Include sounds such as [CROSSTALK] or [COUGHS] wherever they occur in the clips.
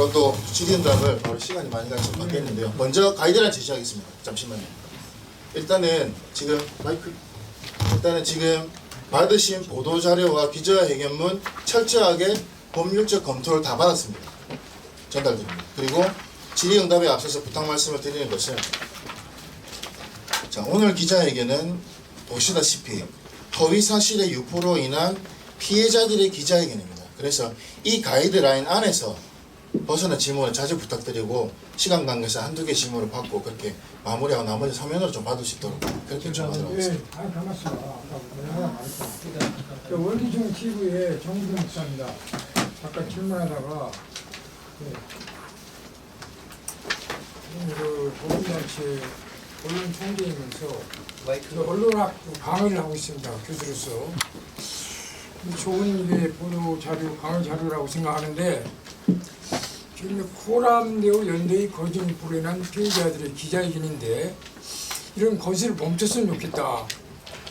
바로 또 질의응답을 바로 시간이 많이 가서 받겠는데요. 먼저 가이드라인 제시하겠습니다. 잠시만요. 일단은 지금 마이크 일단은 지금 받으신 보도 자료와 기자회견문 철저하게 법률적 검토를 다 받았습니다. 전달드립니다. 그리고 질의응답에 앞서서 부탁 말씀을 드리는 것은 자 오늘 기자회견은 보시다시피 허위 사실의 유포로 인한 피해자들의 기자회견입니다. 그래서 이 가이드라인 안에서 벗어난 질문을 자주 부탁드리고 시간 관계상 한두 개 질문을 받고 그렇게 마무리하고 나머지 서면으로 좀 받을 수 있도록 그렇게 좀 하도록 하겠습니다. 예, 아니 가만있어. 아까 내가. 저 월기중 TV의 정기동 목사입니다. 아까 질문하다가 예. 그 보건단체 언론 총재이면서 그 언론학 강의를 하고 있습니다. 교수로서 좋은 일의 보도 자료, 강의 자료라고 생각하는데 지금 코람대우 연대의 거짓 불로 인한 피해자들의 기자회견인데 이런 거짓을 멈췄으면 좋겠다.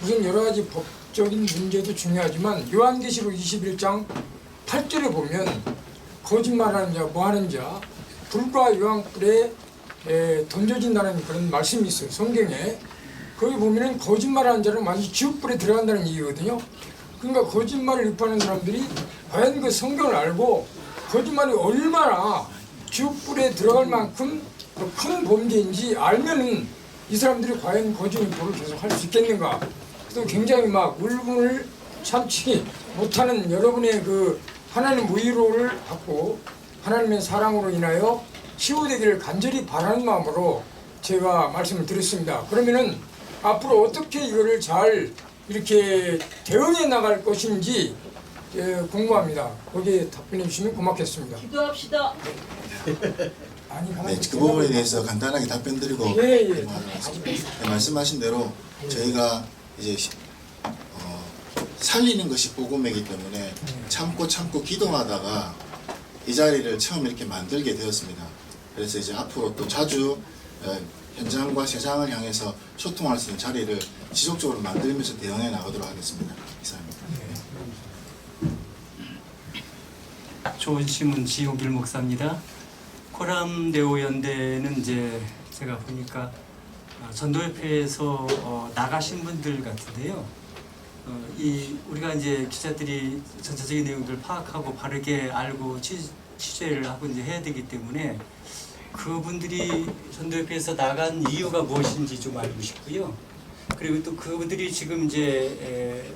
무슨 여러 가지 법적인 문제도 중요하지만 요한계시록 21장 8절에 보면 거짓말하는 자, 뭐하는 자, 불과 요한불에 에, 던져진다는 그런 말씀이 있어요. 성경에. 거기 보면은 거짓말하는 자는 완전 지옥불에 들어간다는 얘기거든요. 그러니까 거짓말을 유포하는 사람들이 과연 그 성경을 알고 거짓말이 얼마나 지옥불에 들어갈 만큼 그큰 범죄인지 알면은 이 사람들이 과연 거짓 유포를 계속 할 수 있겠는가. 그래서 굉장히 막 울분을 참지 못하는 여러분의 그 하나님 위로를 받고 하나님의 사랑으로 인하여 치유되기를 간절히 바라는 마음으로 제가 말씀을 드렸습니다. 그러면은 앞으로 어떻게 이거를 잘 이렇게 대응해 나갈 것인지 예, 궁금합니다. 거기에 답변해 주시면 고맙겠습니다. 기도합시다. [LAUGHS] 아니, 네, 가만히 그 부분에 대해서 간단하게 답변 드리고 예, 예. 하겠습니다. 네, 말씀하신 대로 저희가 이제 시- 어, 살리는 것이 복음이기 때문에 참고 참고 기도하다가 이 자리를 처음 이렇게 만들게 되었습니다. 그래서 이제 앞으로 또 자주 어, 현장과 세상을 향해서 소통할 수 있는 자리를 지속적으로 만들면서 대응해 나가도록 하겠습니다. 이상입니다. 좋은 신문 지용길 목사입니다. 코람데오 연대는 이제 제가 보니까 어, 전도협회에서 어, 나가신 분들 같은데요. 어, 이 우리가 이제 기자들이 전체적인 내용들을 파악하고 바르게 알고 취, 취재를 하고 이제 해야 되기 때문에 그분들이 전도협회에서 나간 이유가 무엇인지 좀 알고 싶고요. 그리고 또 그분들이 지금 이제 에,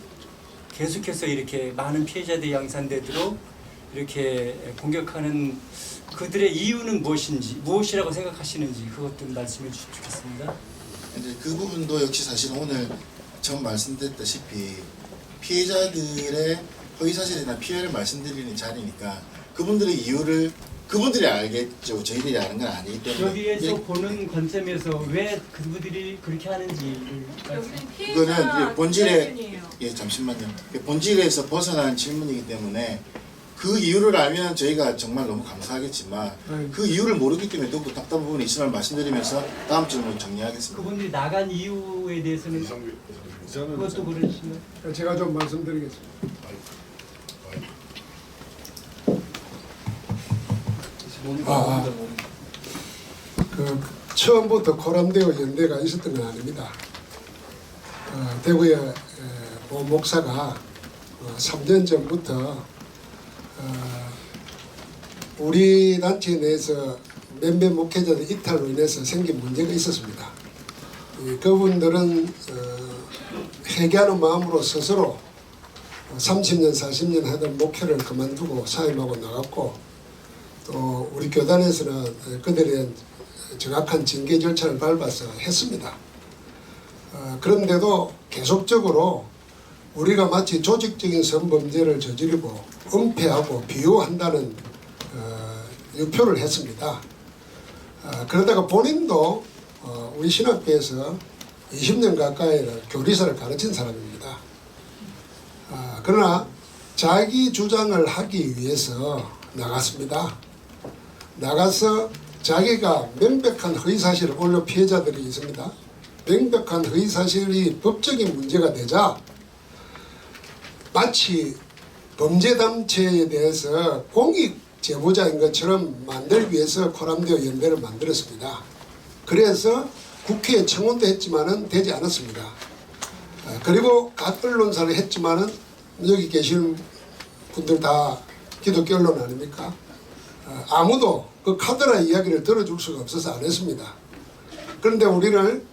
계속해서 이렇게 많은 피해자들이 양산되도록 이렇게 공격하는 그들의 이유는 무엇인지 무엇이라고 생각하시는지 그것 좀 말씀해 주시면 좋겠습니다. 이제 그 부분도 역시 사실 오늘 처음 말씀드렸다시피 피해자들의 허위 사실이나 피해를 말씀드리는 자리니까 그분들의 이유를 그분들이 알겠죠. 저희들이 아는 건 아니기 때문에 여기에서 예, 보는 관점에서 왜 그분들이 그렇게 하는지 이거는 기자회견이에요. 예 잠시만요. 본질에서 벗어난 질문이기 때문에 그 이유를 알면 저희가 정말 너무 감사하겠지만 네. 그 이유를 모르기 때문에 더욱 답답한 부분이 있음을 말씀드리면서 다음 질문 정리하겠습니다. 그분들이 나간 이유에 대해서는 그것도 그러시면 제가 좀 말씀드리겠습니다. 아, 그 처음부터 코람대오 연대가 있었던 건 아닙니다. 어, 대구의 에, 모 목사가 어, 3년 전부터 어, 우리 단체 내에서 몇몇 목회자들 이탈로 인해서 생긴 문제가 있었습니다. 이 그분들은 어, 회개하는 마음으로 스스로 30년, 40년 하던 목회를 그만두고 사임하고 나갔고 또 우리 교단에서는 대한 정확한 징계 절차를 밟아서 했습니다. 어, 그런데도 계속적으로 우리가 마치 조직적인 성범죄를 저지르고 은폐하고 비호한다는 어, 유표를 했습니다. 어, 그러다가 본인도 어, 우리 신학교에서 20년 가까이를 교리사를 가르친 사람입니다. 아, 그러나 자기 주장을 하기 위해서 나갔습니다. 나가서 자기가 명백한 허위사실을 올려 피해자들이 있습니다. 명백한 허위사실이 법적인 문제가 되자 마치 범죄단체에 대해서 공익 제보자인 것처럼 만들기 위해서 코람데오 연대를 만들었습니다. 그래서 국회에 청원도 했지만은 되지 않았습니다. 어, 그리고 각 언론사를 했지만은 여기 계시는 분들 다 기독교 언론 아닙니까? 어, 아무도 그 카드라 이야기를 들어줄 수가 없어서 안 했습니다. 그런데 우리를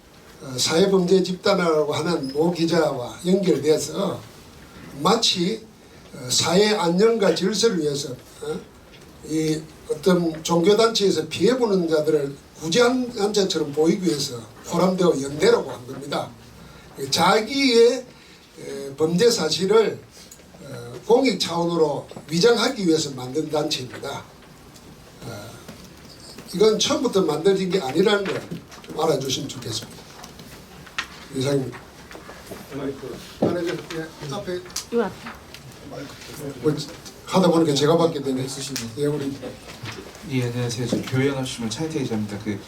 어, 사회범죄 집단이라고 하는 모 기자와 연결돼서 마치 어, 사회 안녕과 질서를 위해서 어, 이 어떤 종교단체에서 피해보는 자들을 구제한 단체처럼 보이기 위해서 포함되어 연대라고 한 겁니다. 자기의 에, 범죄 사실을 어, 공익 차원으로 위장하기 위해서 만든 단체입니다. 어, 이건 처음부터 만들어진 게 아니라는 걸좀 알아주시면 좋겠습니다. 이상입니다. 하다 보니까 제가 받게 되네. 예, 우리 예, 안녕하세요. 저 교회연합심을 차이태 기자입니다. 그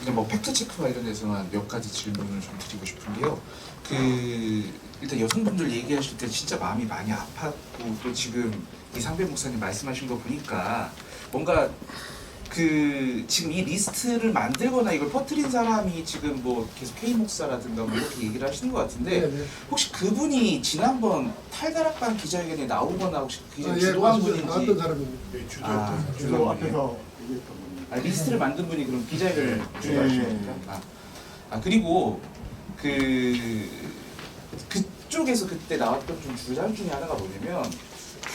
그냥 뭐 팩트 체크와 이런 데서만 몇 가지 질문을 좀 드리고 싶은데요. 그 일단 여성분들 얘기하실 때 진짜 마음이 많이 아팠고 또 지금 이 상배 목사님 말씀하신 거 보니까 뭔가 그 지금 이 리스트를 만들거나 이걸 퍼뜨린 사람이 지금 뭐 계속 K 목사라든가 뭐 이렇게 얘기를 하시는 것 같은데 혹시 그분이 지난번 탈다락방 기자회견에 나오거나 혹시 그 아, 예, 주도한 맞습니다. 분인지 어떤 사람입니다. 아, 주로 아, 리스트를 만든 분이 그럼 기자를 주도하신 겁니까? 아, 아 그리고 그 그쪽에서 그때 나왔던 좀 주장 중에 하나가 뭐냐면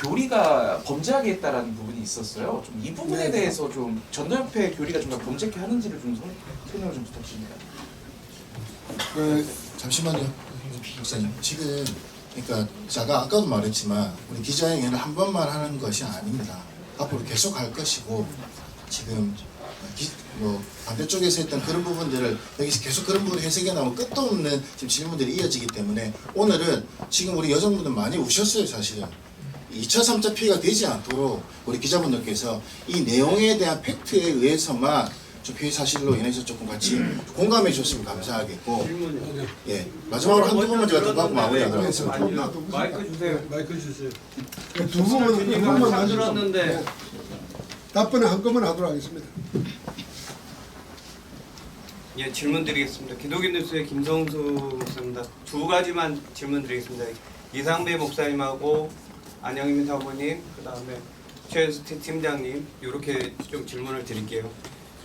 교리가 범죄하게 했다라는 부분이 있었어요. 좀 이 부분에 네. 대해서 좀 전도협회 교리가 좀 더 범죄케 하는지를 좀 설- 설명을 좀 부탁드립니다. 그 잠시만요, 목사님. 지금 그러니까 제가 아까도 말했지만 우리 기자회견을 한 번만 하는 것이 아닙니다. 앞으로 계속 할 것이고 지금 기, 뭐 반대쪽에서 했던 그런 부분들을 여기서 계속 그런 부분을 해석해 나오면 끝도 없는 지금 질문들이 이어지기 때문에 오늘은 지금 우리 여성분들 많이 우셨어요 사실은 2차 3차 피해가 되지 않도록 우리 기자분들께서 이 내용에 대한 팩트에 의해서만 좀 피해 사실로 인해서 조금 같이 공감해 주셨으면 감사하겠고 예 마지막으로 한두 번만 제가 더 받고 마무리하도록 하겠습니다. 마이크 주세요. 마이크 주세요. 두 분은 두 주님은 분만 잘 하시죠. 들었는데. 네. 답변을 한꺼번에 하도록 하겠습니다. 예, 질문 드리겠습니다. 기독인 뉴스의 김성수 목사입니다. 두 가지만 질문 드리겠습니다. 이상배 목사님하고 안영민 사모님, 그 다음에 최수태 팀장님, 이렇게 좀 질문을 드릴게요.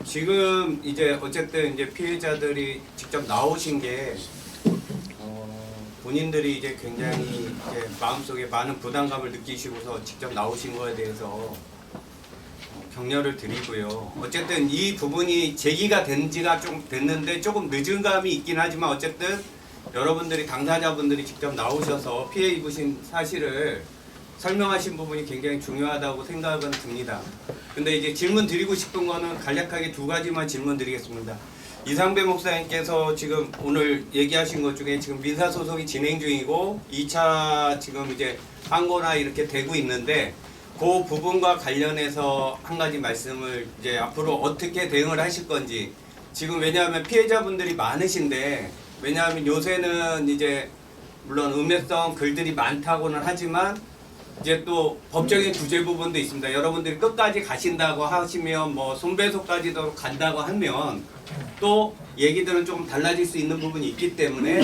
지금 이제 어쨌든 이제 피해자들이 직접 나오신 게 어, 본인들이 이제 굉장히 이제 마음속에 많은 부담감을 느끼시고서 직접 나오신 거에 대해서 격려를 드리고요. 어쨌든 이 부분이 제기가 된 지가 좀 됐는데 조금 늦은 감이 있긴 하지만 어쨌든 여러분들이 당사자분들이 직접 나오셔서 피해 입으신 사실을 설명하신 부분이 굉장히 중요하다고 생각은 듭니다. 근데 이제 질문 드리고 싶은 거는 간략하게 두 가지만 질문 드리겠습니다. 이상배 목사님께서 지금 오늘 얘기하신 것 중에 지금 민사 소송이 진행 중이고 2차 지금 이제 항고나 이렇게 되고 있는데 그 부분과 관련해서 한 가지 말씀을 이제 앞으로 어떻게 대응을 하실 건지 지금 왜냐하면 피해자분들이 많으신데 왜냐하면 요새는 이제 물론 음해성 글들이 많다고는 하지만 이제 또 법적인 구제 부분도 있습니다. 여러분들이 끝까지 가신다고 하시면 뭐 손배소까지도 간다고 하면 또 얘기들은 조금 달라질 수 있는 부분이 있기 때문에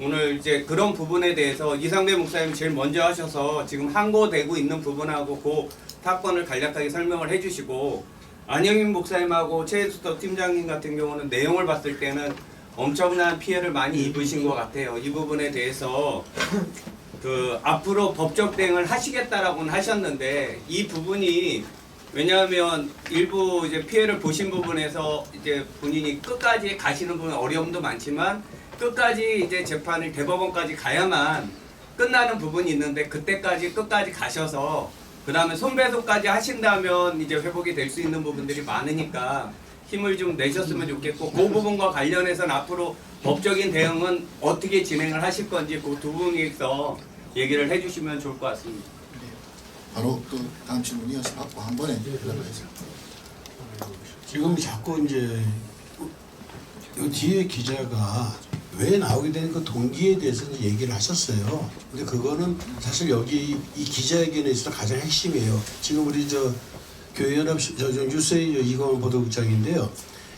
오늘 이제 그런 부분에 대해서 이상배 목사님 제일 먼저 하셔서 지금 항고되고 있는 부분하고 그 사건을 간략하게 설명을 해주시고 안영민 목사님하고 최수도 팀장님 같은 경우는 내용을 봤을 때는 엄청난 피해를 많이 입으신 것 같아요. 이 부분에 대해서 그 앞으로 법적 대응을 하시겠다라고는 하셨는데 이 부분이 왜냐하면 일부 이제 피해를 보신 부분에서 이제 본인이 끝까지 가시는 분은 어려움도 많지만 끝까지 이제 재판을 대법원까지 가야만 끝나는 부분이 있는데 그때까지 끝까지 가셔서 그 다음에 손배소까지 하신다면 이제 회복이 될 수 있는 부분들이 많으니까 힘을 좀 내셨으면 좋겠고 그 부분과 관련해서는 앞으로 법적인 대응은 어떻게 진행을 하실 건지 그두 분이서 얘기를 해주시면 좋을 것 같습니다. 바로 또 다음 질문 이어서 받고 한 번에 들어가야죠. 지금 자꾸 이제 이 뒤에 기자가 왜 나오게 된그 동기에 대해서는 얘기를 하셨어요. 근데 그거는 사실 여기 이 기자회견에 있어서 가장 핵심이에요. 지금 우리 저 교회연합 시- 저, 저 뉴스의 이광원 보도국장인데요.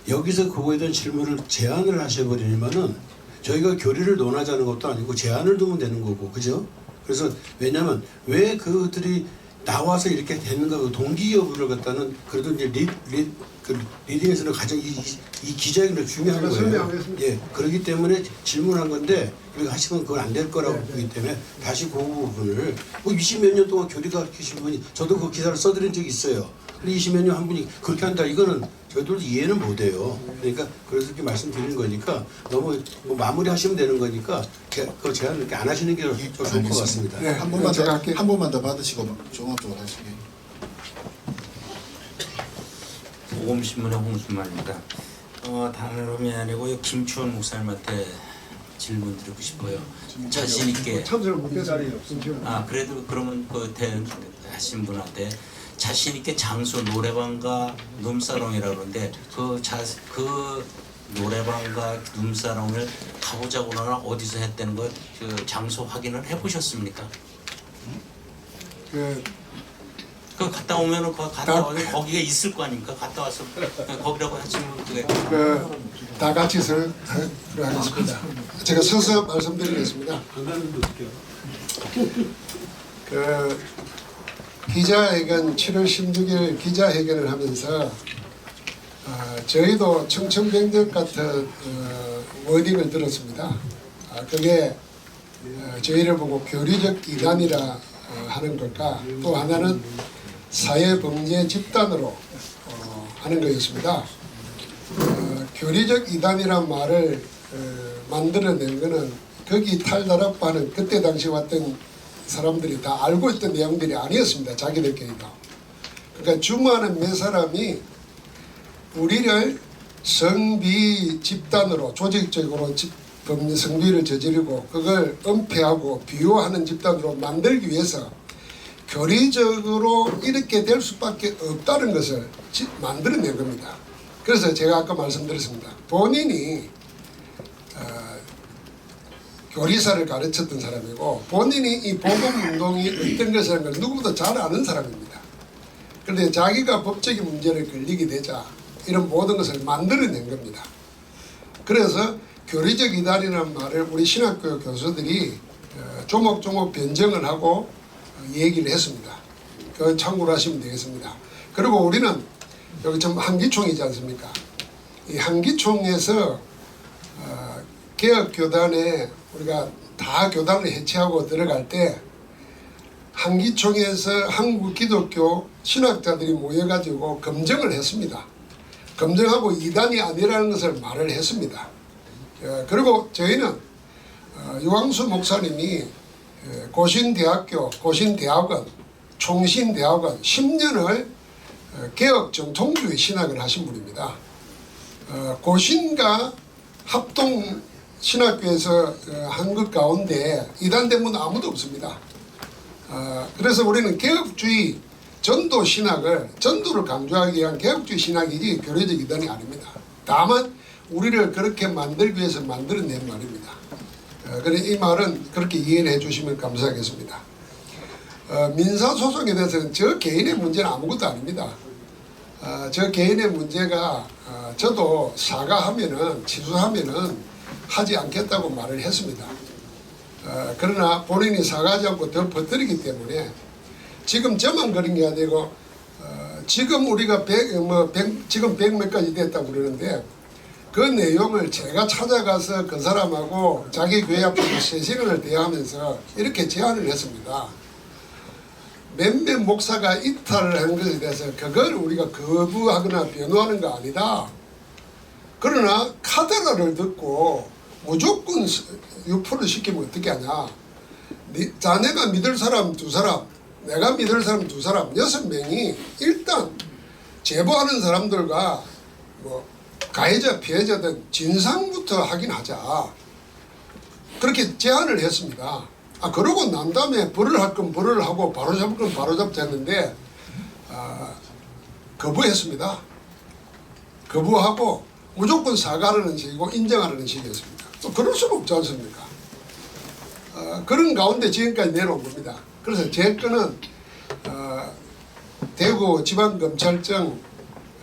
여기서 그거에 대한 질문을 제안을 하셔버리면은 저희가 교리를 논하자는 것도 아니고 제안을 두면 되는 거고 그죠? 그래서 왜냐면 왜 그들이 나와서 이렇게 되는가 그 동기 여부를 갖다는 그래도 이제 리, 리, 그 리딩에서는 가장 이, 이, 이 기자회견이 중요한 거예요. 예, 그렇기 때문에 질문한 건데 우리가 하시면 그건 안 될 거라고 네, 보기 때문에 다시 그 부분을 뭐 20몇 년 동안 교리가 계신 분이 저도 그 기사를 써드린 적이 있어요. 근데 20몇 년 한 분이 그렇게 한다 이거는 저희들도 이해는 못해요. 그러니까 그래서 이렇게 말씀드리는 거니까 너무 뭐 마무리하시면 되는 거니까 제- 그 제안 이렇게 안 하시는 게더 좋을 것 같습니다. 네. 한 번만 제가 더 할게요. 한 번만 더 받으시고 종합적으로 하시게. 보검신문의 홍순만입니다. 어, 다른 의미 아니고 김추원 목사님한테 질문 드리고 싶어요. 자신 있게 참석을 못해서 없으면 아 그래도 그러면 그 대응 하신 분한테 자신 있게 장소 노래방과 룸사롱이라고 그러는데 그자그 노래방과 룸사롱을 가보자고 그러나 어디서 했다는 거그 장소 확인을 해보셨습니까? 그 그 갔다 오면은 거 갔다 다- 와서 거기가 있을 거 아닙니까? 갔다 와서 거기라고 하시면 그게 그다 같이 설 하겠습니다. 제가 서서 말씀드리겠습니다. 그 기자회견 7월 16일 기자회견을 하면서 어, 저희도 청천벽력 같은 어, 워딩을 들었습니다. 아, 그게 어, 저희를 보고 교리적 이단이라 어, 하는 걸까? 또 하나는 사회범죄 집단으로 어, 하는 거였습니다. 어, 교리적 이단이란 말을 어, 만들어낸 거는 거기 탈다락파는 그때 당시 왔던 사람들이 다 알고 있던 내용들이 아니었습니다. 자기들끼리도. 그러니까 주마는 몇 사람이 우리를 성비 집단으로 조직적으로 집, 범죄 성비를 저지르고 그걸 은폐하고 비호하는 집단으로 만들기 위해서 교리적으로 이렇게 될 수밖에 없다는 것을 지- 만들어낸 겁니다. 그래서 제가 아까 말씀드렸습니다. 본인이 어, 교리사를 가르쳤던 사람이고 본인이 이 복음 운동이 어떤 것이라는 걸 누구보다 잘 아는 사람입니다. 그런데 자기가 법적인 문제를 걸리게 되자 이런 모든 것을 만들어낸 겁니다. 그래서 교리적 이단이라는 말을 우리 신학교 교수들이 어, 조목조목 변정을 하고 어, 얘기를 했습니다. 그 참고로 하시면 되겠습니다. 그리고 우리는 여기 좀 한기총이지 않습니까? 이 한기총에서 어, 개혁 교단에 우리가 다 교단을 해체하고 들어갈 때 한기총에서 한국 기독교 신학자들이 모여가지고 검증을 했습니다. 검증하고 이단이 아니라는 것을 말을 했습니다. 어, 그리고 저희는 어, 유광수 목사님이 어, 고신대학교, 고신대학원, 총신대학원 10년을 어, 개혁 정통주의 신학을 하신 분입니다. 어, 고신과 합동 신학교에서 어, 한것 가운데 이단된 분 아무도 없습니다. 어, 그래서 우리는 개혁주의 전도 신학을 전도를 강조하기 위한 개혁주의 신학이지 교리적 이단이 아닙니다. 다만 우리를 그렇게 만들기 위해서 만들어낸 말입니다. 어, 그래 이 말은 그렇게 이해를 해주시면 감사하겠습니다. 어, 민사 소송에 대해서는 저 개인의 문제는 아무것도 아닙니다. 어, 저 개인의 문제가 어, 저도 사과하면은 취소하면은 하지 않겠다고 말을 했습니다. 어, 그러나 본인이 사과하지 않고 더 버티기 때문에 지금 저만 그런 게 아니고 어, 지금 우리가 백, 뭐 백, 지금 백몇 가지 됐다고 그러는데 그 내용을 제가 찾아가서 그 사람하고 자기 교회 앞에서 세 시간을 대화하면서 이렇게 제안을 했습니다. 몇몇 목사가 이탈을 한 것에 대해서 그걸 우리가 거부하거나 변호하는 거 아니다. 그러나 카더라를 듣고 무조건 스- 유포를 시키면 어떻게 하냐. 네- 자네가 믿을 사람 두 사람, 내가 믿을 사람 두 사람, 여섯 명이 일단 제보하는 사람들과 뭐 가해자, 피해자든 진상부터 확인하자. 그렇게 제안을 했습니다. 아 그러고 난 다음에 벌을 할 건 벌을 하고 바로 잡을 건 바로 잡자 했는데 아, 거부했습니다. 거부하고 무조건 사과하는 식이고 인정하는 식이었습니다. 또 그럴 수는 없지 않습니까? 어, 그런 가운데 지금까지 내려온 겁니다. 그래서 제 건은 어, 대구 지방검찰청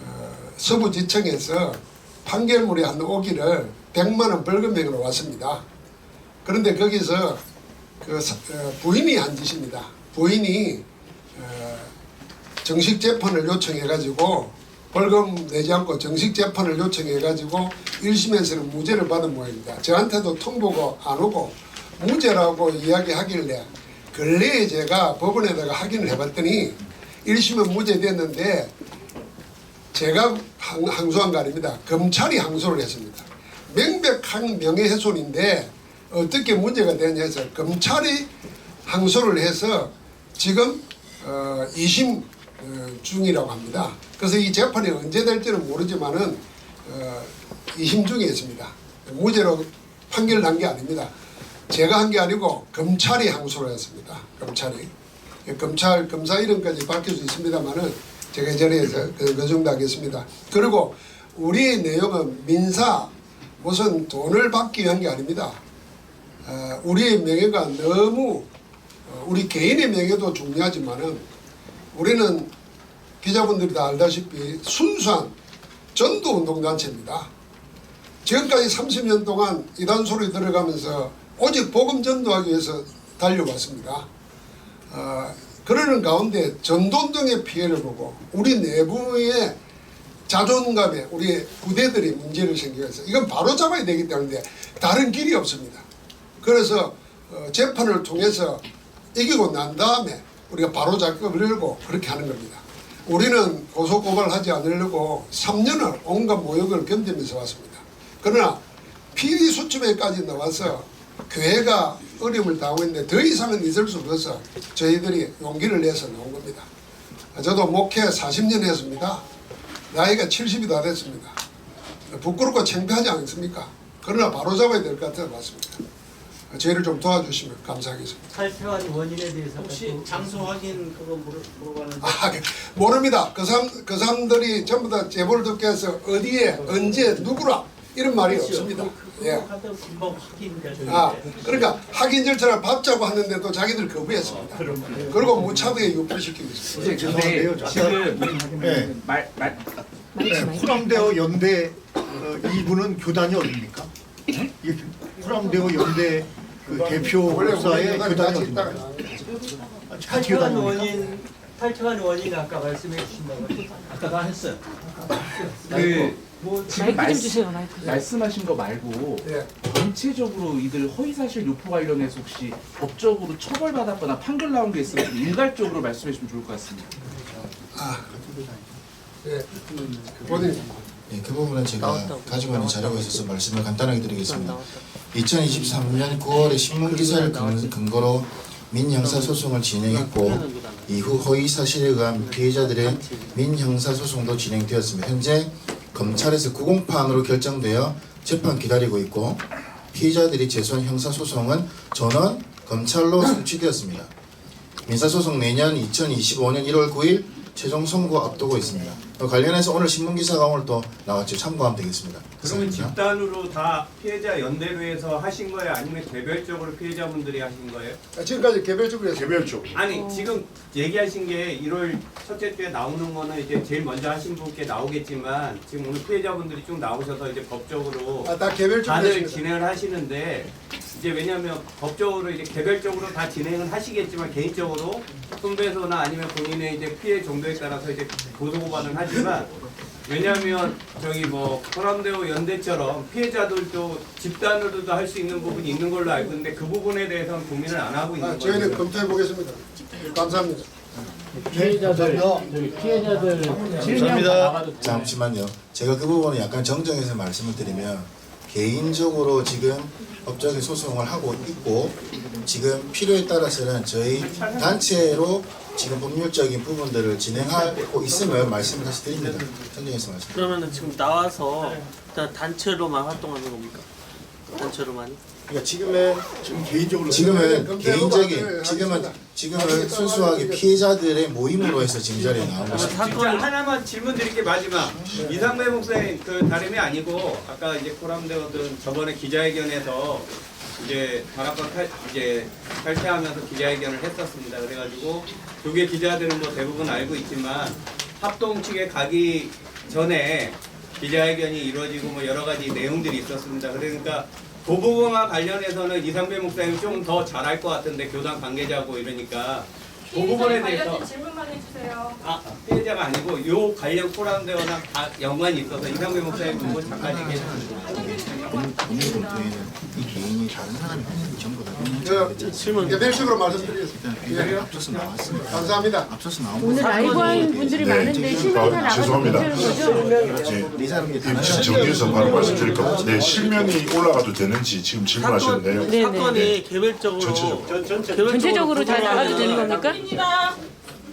어, 서부지청에서 판결물이 한 오기를 100만 원 벌금형으로 왔습니다. 그런데 거기서 그 사- 어, 부인이 한 짓입니다. 부인이 어, 정식 재판을 요청해가지고 벌금 내지 않고 정식 재판을 요청해가지고 1심에서는 무죄를 받은 모양입니다. 저한테도 통보가 안 오고 무죄라고 이야기하길래 근래에 제가 법원에다가 확인을 해봤더니 1심은 무죄됐는데 제가 항- 항소한 거 아닙니다. 검찰이 항소를 했습니다. 명백한 명예훼손인데 어떻게 문제가 되냐 해서 검찰이 항소를 해서 지금 어, 2심 어, 중이라고 합니다. 그래서 이 재판이 언제 될지는 모르지만은 어, 2심 중에 있습니다. 무죄로 판결 난 게 아닙니다. 제가 한 게 아니고 검찰이 항소를 했습니다. 검찰이. 검찰 검사 이름까지 밝힐 수 있습니다만은 제가 전에서 그, 그 정도 하겠습니다. 그리고 우리의 내용은 민사 무슨 돈을 받기 위한 게 아닙니다. 어, 우리의 명예가 너무 어, 우리 개인의 명예도 중요하지만은 우리는 기자분들이 다 알다시피 순수한 전도 운동단체입니다. 지금까지 30년 동안 이단 소리 들어가면서 오직 복음 전도하기 위해서 달려왔습니다. 어, 그러는 가운데 전도운동의 피해를 보고 우리 내부의 자존감에 우리 부대들이 문제를 생겨서 이건 바로 잡아야 되기 때문에 다른 길이 없습니다. 그래서 어, 재판을 통해서 이기고 난 다음에 우리가 바로 잡으려고 그렇게 하는 겁니다. 우리는 고소고발하지 않으려고 3년을 온갖 모욕을 견디면서 왔습니다. 그러나 피리 수첩에까지 나와서 교회가 어려움을 당하고 있는데 더 이상은 있을 수 없어서 저희들이 용기를 내서 나온 겁니다. 저도 목회 40년 했습니다. 나이가 70이 다 됐습니다. 부끄럽고 창피하지 않습니까? 그러나 바로 잡아야 될 것 같아서 왔습니다. 저희를 좀 도와주시면 감사하겠습니다. 탈퇴한 원인에 대해서 혹시 장소 확인 그거 물어, 물어봤는데 아, 그, 모릅니다. 그 사람 그 사람들이 전부 다 제보를 듣게 해서 어디에 언제 누구라 이런 말이 없습니다. 예. 그거 금방 확인되죠. 아, 그러니까 확인 절차를 밟자고 하는데도 자기들 거부했습니다. 그리고 무차별에 유포시키고 있습니다. 근데 지금 네. 말, 말, 네, 호남대어 연대 어, 이분은 교단이 어딥니까? 이 호남대어 연대 그 대표사의 교단이 어딥니까? 같이 탈퇴한 교단입니까? 원인 탈퇴한 원인 아까 말씀해 주신다고 아까 다 했어요. 그뭐 지금 마이크 좀 말, 주세요 마이크 말씀하신 거 말고 예. 전체적으로 이들 허위사실 유포 관련해서 혹시 법적으로 처벌받았거나 판결 나온 게 있으면 좀 일괄적으로 말씀해 주시면 좋을 것 같습니다. 아, 예. 예, 그 부분은 제가 가지고 있는 자료가 있어서 말씀을 간단하게 드리겠습니다. 2023년 9월에 신문 기사를 근- 근거 로 민형사 소송을 진행했고 이후 허위 사실에 의한 피해자들의 민형사 소송도 진행되었습니다. 현재 검찰에서 구공판으로 결정되어 재판 기다리고 있고 피해자들이 제소한 형사 소송은 전원 검찰로 [COUGHS] 송치되었습니다. 민사 소송 내년 2025년 1월 9일 최종 선고 앞두고 있습니다. 어, 관련해서 오늘 신문 기사가 오늘 또 나왔죠. 참고하면 되겠습니다. 그러면 그래서 집단으로 다 피해자 연대로 해서 하신 거예요? 아니면 개별적으로 피해자분들이 하신 거예요? 아, 지금까지 개별적으로 했습니다. 개별적으로. 아니 지금 얘기하신 게 1월 첫째 주에 나오는 거는 이제 제일 먼저 하신 분께 나오겠지만 지금 오늘 피해자분들이 쭉 나오셔서 이제 법적으로 아, 다 개별적으로 다들 했습니다. 진행을 하시는데 이제 왜냐하면 법적으로 이제 개별적으로 다 진행을 하시겠지만 개인적으로 손배소나 아니면 본인의 이제 피해 정도에 따라서 이제 고소 고발은 하지만 왜냐하면 저기 뭐 호남대우 연대처럼 피해자들도 집단으로도 할 수 있는 부분이 있는 걸로 알고 있는데 그 부분에 대해서는 고민을 안 하고 있는 아, 거죠. 저희는 검토해 보겠습니다. 감사합니다. 피해자들 피해자들 감사합니다. 잠시만요. 제가 그 부분을 약간 정정해서 말씀을 드리면 개인적으로 지금 법적인 소송을 하고 있고 지금 필요에 따라서는 저희 단체로 지금 법률적인 부분들을 진행하고 있으면 말씀을 다시 드립니다. 정정해서 말씀. 그러면은 지금 나와서 일단 단체로만 활동하는 겁니까? 단체로만? 그러니까 지금은 지금 개인적으로 지금은 개인적인. 지금은 지금은 순수하게 피해자들의 모임으로 해서 지금 이 자리에 나온 것입니다. 진짜 하나만 질문 드릴게 마지막 이상배 목사님 그 다름이 아니고 아까 이제 코람되었던 저번에 기자회견에서 이제 탈 이제 탈퇴하면서 기자회견을 했었습니다. 그래가지고 조계 기자들은 뭐 대부분 알고 있지만 합동 측에 가기 전에 기자회견이 이루어지고 뭐 여러 가지 내용들이 있었습니다. 그러니까 그 부분과 관련해서는 이상배 목사님 좀더 잘할 것 같은데 교단 관계자고 이러니까 그 부분에 대해서 질문만 해주세요. 아, 피해자가 아니고 요 관련 포럼대원랑 다 연관이 있어서 이상배 목사님 보고 잠깐 얘기해 주세요. 오늘 오늘 공통에는 이 개인이 다른 사람이 아니고 전부 다저 질문 개별적으로 말씀드리겠습니다. 일단 앞서서 나왔습니다. 감사합니다. 앞서서 나온 오늘 거 라이브 하는 분들이 네, 많은데 실명이 다 아, 나가도 죄송합니다. 거죠? 네, 네 사람이 일단 정리해서 바로 말씀드릴 겁니다. 네, 실명이 올라가도 되는지 지금 질문하셨는데요. 네, 사건이 네. 개별적으로 전체적으로. 전체적으로 다 나가도 되는 겁니까?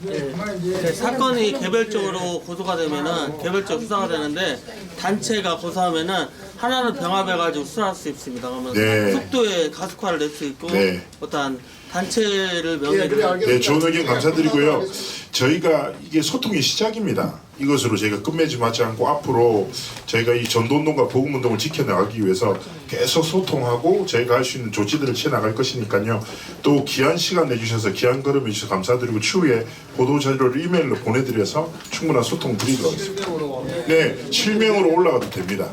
네, 사건이 개별적으로 고소가 되면은 개별적 수사가 되는데 단체가 고소하면은 하나는 병합해가지고 수사할 수 있습니다. 그러면 네. 속도에 가속화를 낼 수 있고 네. 어떤 단체를 예, 명예로 알겠습니다. 네, 좋은 의견 감사드리고요. 저희가 이게 소통의 시작입니다. 이것으로 저희가 끝맺지 맞지 않고 앞으로 저희가 이 전도운동과 복음운동을 지켜나가기 위해서 계속 소통하고 저희가 할 수 있는 조치들을 취해나갈 것이니까요. 또 귀한 시간 내주셔서 귀한 걸음 해주셔서 감사드리고 추후에 보도 자료를 이메일로 보내드려서 충분한 소통 드리도록 하겠습니다. 네, 실명으로 올라가도 됩니다.